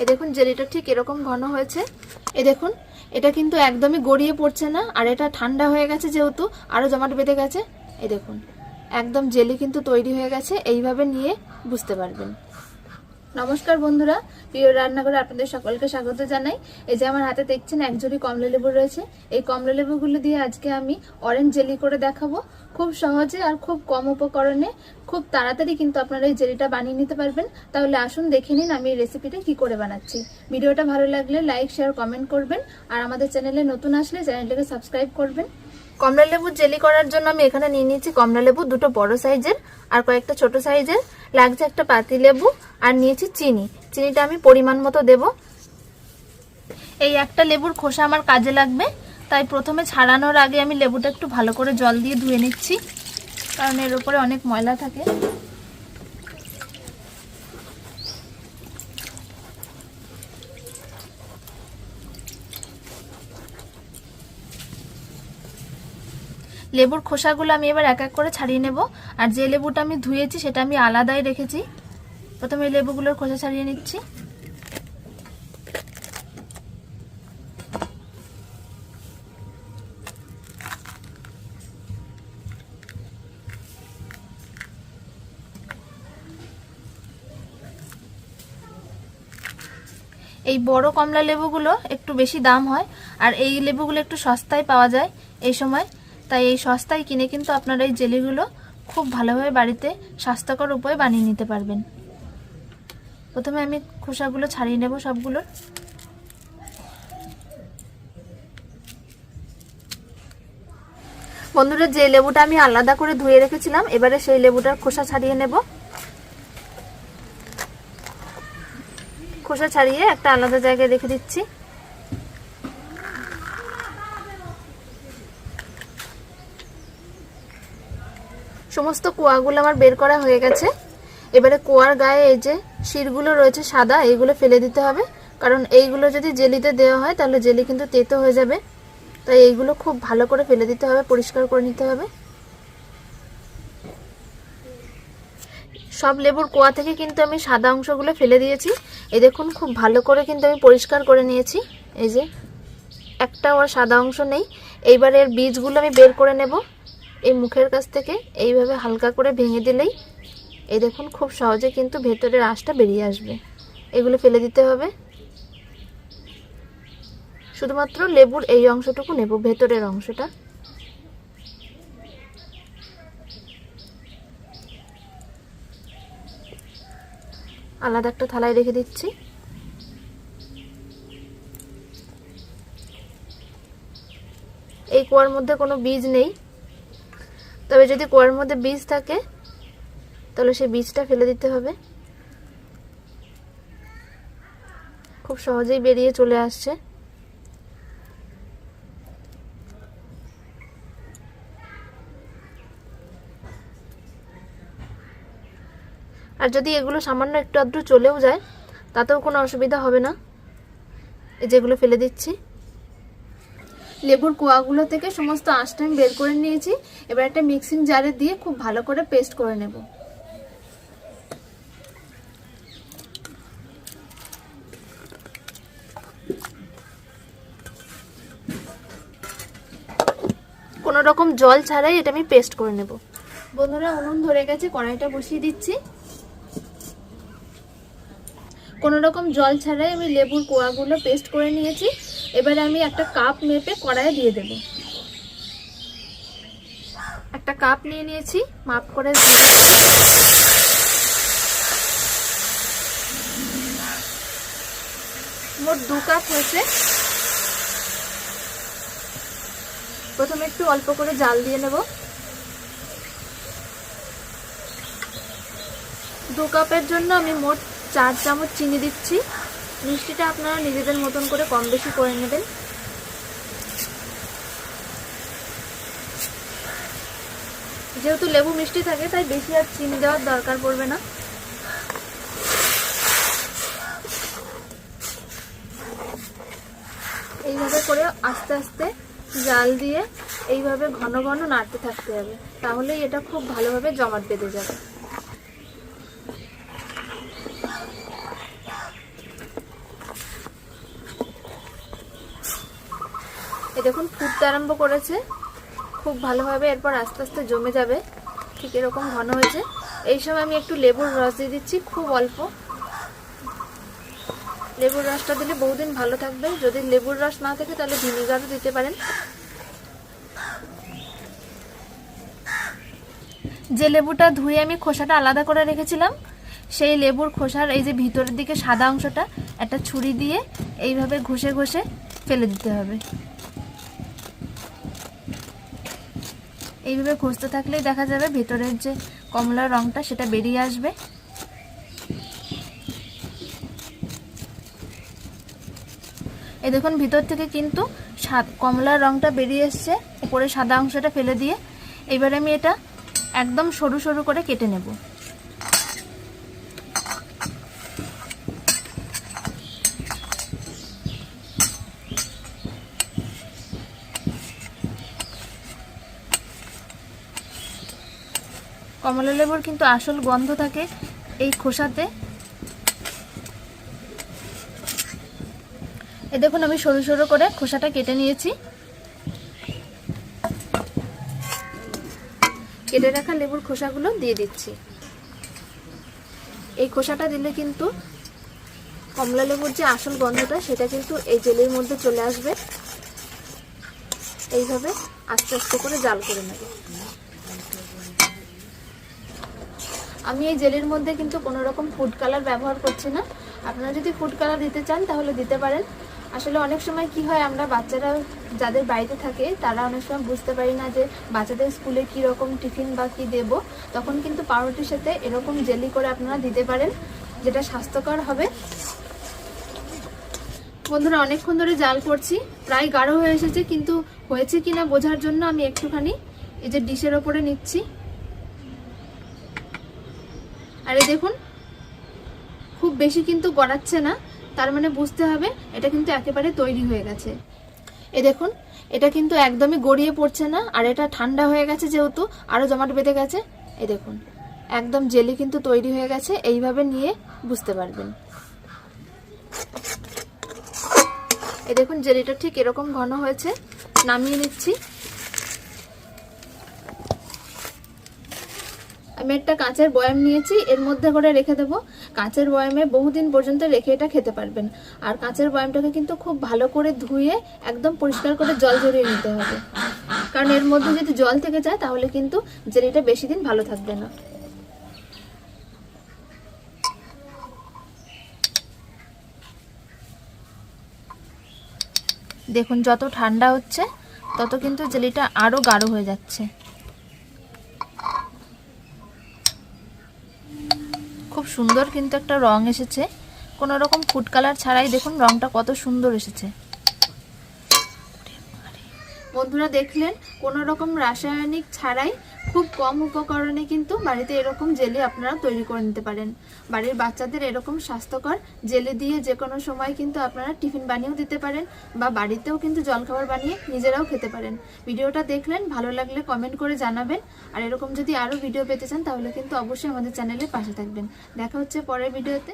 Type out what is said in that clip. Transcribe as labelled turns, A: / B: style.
A: এই দেখুন জেলিটা ঠিক এরকম ঘন হয়েছে। এ দেখুন, এটা কিন্তু একদমই গড়িয়ে পড়ছে না, আর এটা ঠান্ডা হয়ে গেছে যেহেতু আরও জমাট বেঁধে গেছে। এ দেখুন, একদম জেলি কিন্তু তৈরি হয়ে গেছে, এইভাবে নিয়ে বুঝতে পারবেন। নমস্কার বন্ধুরা, প্রিয় রান্নাঘরে আপনাদের সকলকে স্বাগত জানাই। এই যে আমার হাতে দেখছেন এক জুড়ি কমলা লেবু রয়েছে। এই কমলা লেবুগুলো দিয়ে আজকে আমি অরেঞ্জ জেলি করে দেখাবো। খুব সহজে আর খুব কম উপকরণে, খুব তাড়াতাড়ি কিন্তু আপনারা এই জেলিটা বানিয়ে নিতে পারবেন। তাহলে আসুন দেখে নিন আমি এই রেসিপিটা কি করে বানাচ্ছি। ভিডিওটা ভালো লাগলে লাইক শেয়ার কমেন্ট করবেন। আর আমাদের চ্যানেলে নতুন আসলে চ্যানেলটাকে সাবস্ক্রাইব করবেন। কমলা লেবু জেলি করার জন্য আমি এখানে নিয়ে নিয়েছি কমলা লেবু দুটো বড় সাইজের আর কয়েকটা ছোট সাইজের লাগছে একটা পাতি লেবু আর নিয়েছি চিনি। চিনিটা আমি পরিমাণ মতো দেব। এই একটা লেবুর খোসা আমার কাজে লাগবে, তাই প্রথমে ছাড়ানোর আগে আমি লেবুটা একটু ভালো করে জল দিয়ে ধুয়ে নিচ্ছি, কারণ এর উপরে অনেক ময়লা থাকে। লেবুর খোসাগুলো আমি এবার এক এক করে ছাড়িয়ে নেব। আর যে লেবুটা আমি ধুয়েছি, সেটা আমি আলাদাই রেখেছি। প্রথমে লেবুগুলোর খোসা ছাড়িয়ে নিচ্ছি। এই বড় কমলা লেবুগুলো একটু বেশি দাম হয়, আর এই লেবুগুলো একটু সস্তায় পাওয়া যায় এই সময়। তাই এই সস্তায় কিনে কিন্তু আপনারা এই জেলিগুলো খুব ভালোভাবে বাড়িতে স্বাস্থ্যকর উপায়ে বানিয়ে নিতে পারবেন। প্রথমে আমি খোসাগুলো ছাড়িয়ে নেব সবগুলো। বন্ধুরা, যে লেবুটা আমি আলাদা করে ধুয়ে রেখেছিলাম, এবারে সেই লেবুটার খোসা ছাড়িয়ে নেব। খোসা ছাড়িয়ে একটা আলাদা জায়গায় রেখে দিচ্ছি। সমস্ত কোয়াগুলো আমার বের করা হয়ে গেছে। এবারে কোয়ার গায়ে এই যে শিরগুলো রয়েছে সাদা, এইগুলো ফেলে দিতে হবে। কারণ এইগুলো যদি জেলিতে দেওয়া হয়, তাহলে জেলি কিন্তু তেতো হয়ে যাবে। তাই এইগুলো খুব ভালো করে ফেলে দিতে হবে, পরিষ্কার করে নিতে হবে। সব লেবুর কোয়া থেকে কিন্তু আমি সাদা অংশগুলো ফেলে দিয়েছি। এই দেখুন, খুব ভালো করে কিন্তু আমি পরিষ্কার করে নিয়েছি। এই যে, একটা আর সাদা অংশ নেই। এইবার এর বীজগুলো আমি বের করে নেব। এই মুখের কাছ থেকে এইভাবে হালকা করে ভেঙে দিলেই এই দেখুন খুব সহজে কিন্তু ভেতরের আঁশটা বেরিয়ে আসবে। এগুলো ফেলে দিতে হবে। শুধুমাত্র লেবুর এই অংশটুকু নেব, ভেতরের অংশটা। আলাদা একটা থালায় রেখে দিচ্ছি। এই কুয়ার মধ্যে কোনো বীজ নেই। তবে যদি কুয়ার মধ্যে বীজ থাকে, তাহলে সেই বীজটা ফেলে দিতে হবে। খুব সহজেই বেরিয়ে চলে আসছে। আর যদি এগুলো সামান্য একটু আধটু চলেও যায়, তাতেও কোনো অসুবিধা হবে না। এই যেগুলো ফেলে দিচ্ছি। লেবুর কোয়াগুলো থেকে সমস্ত আঁশটা আমি বের করে নিয়েছি। এবার একটা মিক্সিং জারে দিয়ে খুব ভালো করে পেস্ট করে নেব। কোনো রকম জল ছাড়াই এটা আমি পেস্ট করে নেব। বন্ধুরা, উনুন ধরে গেছে, কড়াইটা বসিয়ে দিচ্ছি। কোনো রকম জল ছাড়াই আমি লেবুর কোয়াগুলো পেস্ট করে নিয়েছি। এবারে আমি একটা কাপ মেপে কড়াইয়ে দিয়ে দেব। একটা কাপ নিয়ে নিয়েছি, মাপ করে মোট দু কাপ হয়েছে। প্রথমে একটু অল্প করে জাল দিয়ে নেব। দু কাপের জন্য আমি মোট চার চামচ চিনি দিচ্ছি। মিষ্টিটা আপনারা নিজেদের মতন করে কম বেশি করে নেবেন। যেহেতু লেবু মিষ্টি থাকে, তাই বেশি আর চিনি দেওয়ার দরকার পড়বে না। এইভাবে করে আস্তে আস্তে জাল দিয়ে এইভাবে ঘন ঘন নাড়তে থাকতে হবে। তাহলেই এটা খুব ভালোভাবে জমাট বেঁধে যাবে। দেখুন, ফুটতে আরম্ভ করেছে। খুব ভালোভাবে এরপর আস্তে আস্তে জমে যাবে। ঠিক এরকম ঘন হয়েছে। এই সময় আমি একটু লেবুর রস দিয়ে দিচ্ছি, খুব অল্প। লেবুর রসটা দিলে বহুদিন ভালো থাকবে। যদি লেবুর রস না থাকে, তাহলে ভিনিগারও দিতে পারেন। যে লেবুটা ধুয়ে আমি খোসাটা আলাদা করে রেখেছিলাম, সেই লেবুর খোসার এই যে ভিতরের দিকে সাদা অংশটা, একটা ছুরি দিয়ে এইভাবে ঘষে ঘষে ফেলে দিতে হবে। এইভাবে খুঁজতে থাকলেই দেখা যাবে ভেতরের যে কমলা রংটা সেটা বেরিয়ে আসবে। এই দেখুন, ভিতর থেকে কিন্তু সাদ কমলার রংটা বেরিয়ে এসছে। উপরে সাদা অংশটা ফেলে দিয়ে। এবারে আমি এটা একদম সরু সরু করে কেটে নেব। কমলা লেবুর কিন্তু আসল গন্ধ থাকে এই খোসাতে। এই দেখুন, আমি সরু সরু করে খোসাটা কেটে নিয়েছি। কেটে রাখা লেবুর খোসাগুলো দিয়ে দিচ্ছি। এই খোসাটা দিলে কিন্তু কমলা লেবুর যে আসল গন্ধটা, সেটা কিন্তু এই জেলের মধ্যে চলে আসবে। এইভাবে আস্তে আস্তে করে জাল করে নেব। আমি এই জেলের মধ্যে কিন্তু কোনো রকম ফুড কালার ব্যবহার করছি না। আপনারা যদি ফুড কালার দিতে চান, তাহলে দিতে পারেন। আসলে অনেক সময় কি হয়, আমরা বাচ্চারা যাদের বাড়িতে থাকে, তারা অনেক সময় বুঝতে পারি না যে বাচ্চাদের স্কুলে কি রকম টিফিন বা কি দেব। তখন কিন্তু পাউরুটির সাথে এরকম জেলি করে আপনারা দিতে পারেন, যেটা স্বাস্থ্যকর হবে। বন্ধুরা, অনেকক্ষণ ধরে জাল করছি। প্রায় গাঢ় হয়ে এসেছে, কিন্তু হয়েছে কিনা বোঝার জন্য আমি একটুখানি এই যে ডিশের ওপরে নিচ্ছি। আর এই দেখুন, খুব বেশি কিন্তু গড়াচ্ছে না, তার মানে বুঝতে হবে এটা কিন্তু একেবারে তৈরি হয়ে গেছে। এ দেখুন, এটা কিন্তু একদমই গড়িয়ে পড়ছে না, আর এটা ঠান্ডা হয়ে গেছে যেহেতু আরও জমাট বেঁধে গেছে। এ দেখুন, একদম জেলি কিন্তু তৈরি হয়ে গেছে, এইভাবে নিয়ে বুঝতে পারবেন। এ দেখুন, জেলিটা ঠিক এরকম ঘন হয়েছে, নামিয়ে নিচ্ছি। আমি একটা কাঁচের বয়াম নিয়েছি, এর মধ্যে করে রেখে দেবো। কাঁচের বয়ামে বহুদিন পর্যন্ত রেখে এটা খেতে পারবেন। আর কাঁচের বয়ামটাকে কিন্তু খুব ভালো করে ধুয়ে একদম পরিষ্কার করে জল ঝরিয়ে নিতে হবে। কারণ এর মধ্যে যদি জল থেকে যায়, তাহলে কিন্তু জেলিটা বেশি দিন ভালো থাকবে না। দেখুন, যত ঠান্ডা হচ্ছে, তত কিন্তু জেলিটা আরও গাঢ় হয়ে যাচ্ছে। খুব সুন্দর কিন্তু একটা রং এসেছে। কোনো রকম ফুড কালার ছাড়াই দেখুন রংটা কত সুন্দর এসেছে। বন্ধুরা দেখলেন, কোনো রকম রাসায়নিক ছাড়াই খুব কম উপকরণে কিন্তু বাড়িতে এরকম জেলি আপনারা তৈরি করে নিতে পারেন। বাড়ির বাচ্চাদের এরকম স্বাস্থ্যকর জেলি দিয়ে যে কোনো সময় কিন্তু আপনারা টিফিন বানিয়েও দিতে পারেন বা বাড়িতেও কিন্তু জলখাবার বানিয়ে নিজেরাও খেতে পারেন। ভিডিওটা দেখলেন, ভালো লাগলে কমেন্ট করে জানাবেন। আর এরকম যদি আরও ভিডিও পেতে চান তাহলে কিন্তু অবশ্যই আমাদের চ্যানেলের পাশে থাকবেন। দেখা হচ্ছে পরের ভিডিওতে